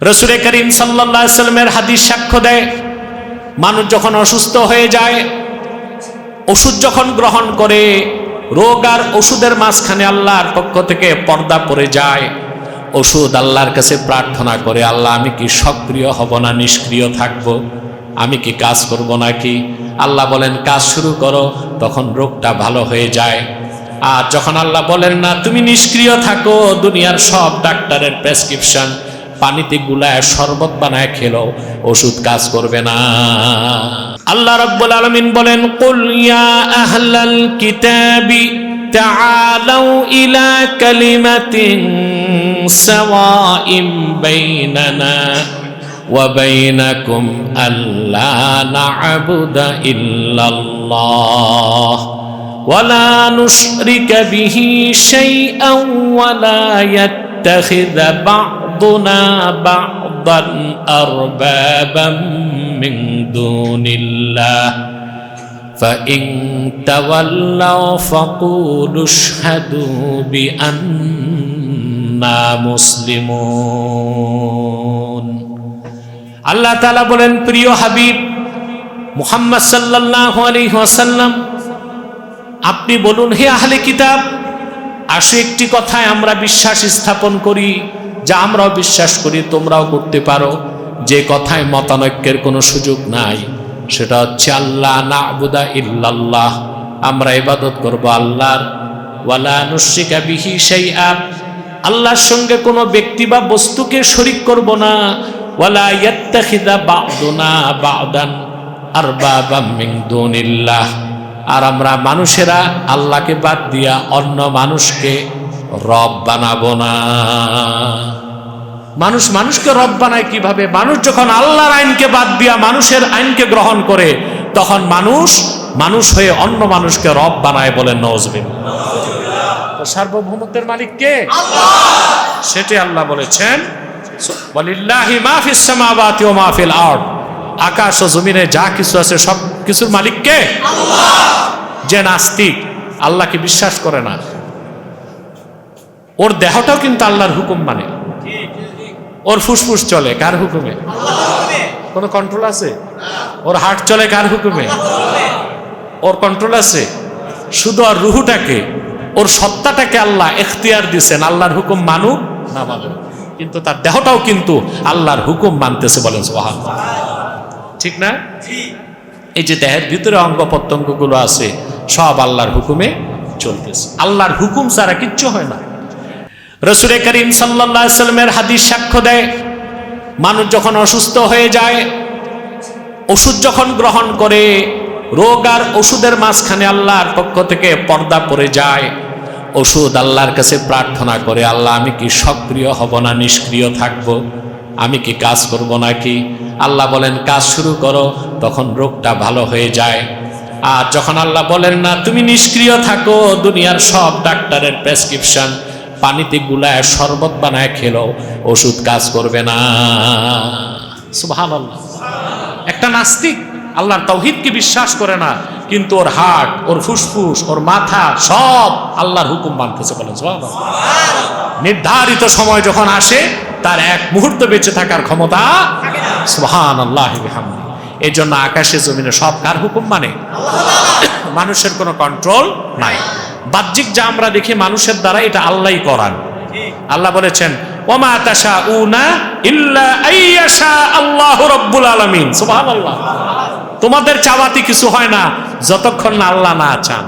রসুরে করিম সাল্লাহ সাল্লামের হাদিস সাক্ষ্য দেয়, মানুষ যখন অসুস্থ হয়ে যায়, ওষুধ যখন গ্রহণ করে, রোগ আর ওষুধের মাঝখানে আল্লাহর পক্ষ থেকে পর্দা পড়ে যায়। ওষুধ আল্লাহর কাছে প্রার্থনা করে, আল্লাহ, আমি কি সক্রিয় হব না নিষ্ক্রিয় থাকব? আমি কি কাজ করব নাকি? আল্লাহ বলেন, কাজ শুরু করো, তখন রোগটা ভালো হয়ে যায়। আর যখন আল্লাহ বলেন, না, তুমি নিষ্ক্রিয় থাকো, দুনিয়ার সব ডাক্তারের প্রেসক্রিপশন পানিতে গুলায় শরবত বানায় খেলো ওষুধ কাজ করবে না আল্লাহ রাব্বুল আলামিন বলেন কুল ইয়া আহলাল কিতাবি তাআলাউ ইলা কালিমাতিন সাওয়াইম বাইনানা وبينكم ألا نعبد إلا الله ولا نشرك به شيئا ولا يتخذ بعضنا بعضا أربابا من دون الله فإن تولوا فقولوا اشهدوا بأننا مسلمون আল্লাহ তালা বলেন প্রিয় হাবিব মুহাম্মদ সাল্লাহ আলী ওয়াসাল্লাম আপনি বলুন হে আহলে কিতাব আসে একটি কথায় আমরা বিশ্বাস স্থাপন করি যা আমরাও বিশ্বাস করি, তোমরাও করতে পারো। যে কথায় মতানৈক্যের কোনো সুযোগ নাই, সেটা হচ্ছে আল্লাহ না আবুদা ইল্লাল্লাহ। আমরা ইবাদত করব আল্লাহর। ওয়ালা নুশিকা বিহি সেই আপ আল্লাহর সঙ্গে কোনো ব্যক্তি বা বস্তুকে শরিক করব না। ওয়ালা ইয়াত্তাখিদা বা'দুনা বা'দান আরবাবাম মিন দুনিল্লাহ। আর আমরা মানুষেরা আল্লাহকে বাদ দিয়া অন্য মানুষকে রব বানাবো না। মানুষ মানুষকে রব বানায় কীভাবে? মানুষ যখন আল্লাহর আইনকে বাদ দিয়া মানুষের আইনকে গ্রহণ করে তখন মানুষ মানুষ হয়ে অন্য মানুষকে রব বানায় বলেন নজবিন সার্বভৌমত্বের মালিক কে? সেটি আল্লাহ বলেছেন আকাশ ও জমিনে যা কিছু আছে সব কিছুর মালিক কে? যে নাস্তিক। আল্লাহকে বিশ্বাস করে না? ওর দেহটাও কিন্তু আল্লাহর হুকুম মানে। ওর ফুসফুস চলে, কার হুকুমে? কোনো কন্ট্রোল আছে? ওর হার্ট চলে, কার হুকুমে? ওর কন্ট্রোল আছে। শুধু আর রুহুটাকে, ওর সত্তাটাকে আল্লাহ এখতিয়ার দিছেন, আল্লাহর হুকুম মানুক না মানুক। কিন্তু তার দেহটাও কিন্তু আল্লাহর হুকুম মানতেছে বলেন ঠিক না? এই যে দেহের ভিতরে অঙ্গ প্রত্যঙ্গগুলো আছে, সব আল্লাহর হুকুমে চলতেছে। আল্লাহর হুকুম ছাড়া কিচ্ছু হয় না। রসুরে করিম সাল্লাহ সাল্লামের হাদিস সাক্ষ্য দেয়, মানুষ যখন অসুস্থ হয়ে যায়, ওষুধ যখন গ্রহণ করে, রোগ আর ওষুধের মাঝখানে আল্লাহর পক্ষ থেকে পর্দা পড়ে যায়। ওষুধ আল্লাহর কাছে প্রার্থনা করে, আল্লাহ, আমি কি সক্রিয় হব না নিষ্ক্রিয় থাকব? আমি কি কাজ করব নাকি? আল্লাহ বলেন, কাজ শুরু করো, তখন রোগটা ভালো হয়ে যায়। আর যখন আল্লাহ বলেন, না, তুমি নিষ্ক্রিয় থাকো, দুনিয়ার সব ডাক্তারের প্রেসক্রিপশন পানিতে গুলায় শরবত বানায় খেলো, ওষুধ কাজ করবে না। সুবহান একটা নাস্তিক আল্লাহর তৌহিদকে বিশ্বাস করে না, কিন্তু ওর হার্ট ওর ফুসফুস, ওর মাথা সব আল্লাহর হুকুম মানতেছে বলেন নির্ধারিত সময় যখন আসে, তার এক মুহূর্ত বেঁচে থাকার ক্ষমতা সুহান আল্লাহ এই জন্য আকাশে জমিনে সব কার হুকুম মানে? মানুষের কোনো কন্ট্রোল নাই। বাহ্যিক যা আমরা দেখি মানুষের দ্বারা এটা আল্লাহ করান। আল্লাহ বলেছেন ইল্লা আইয়াশা তোমাদের চাওয়াতে কিছু হয় না, যতক্ষণ না আল্লাহ না চান।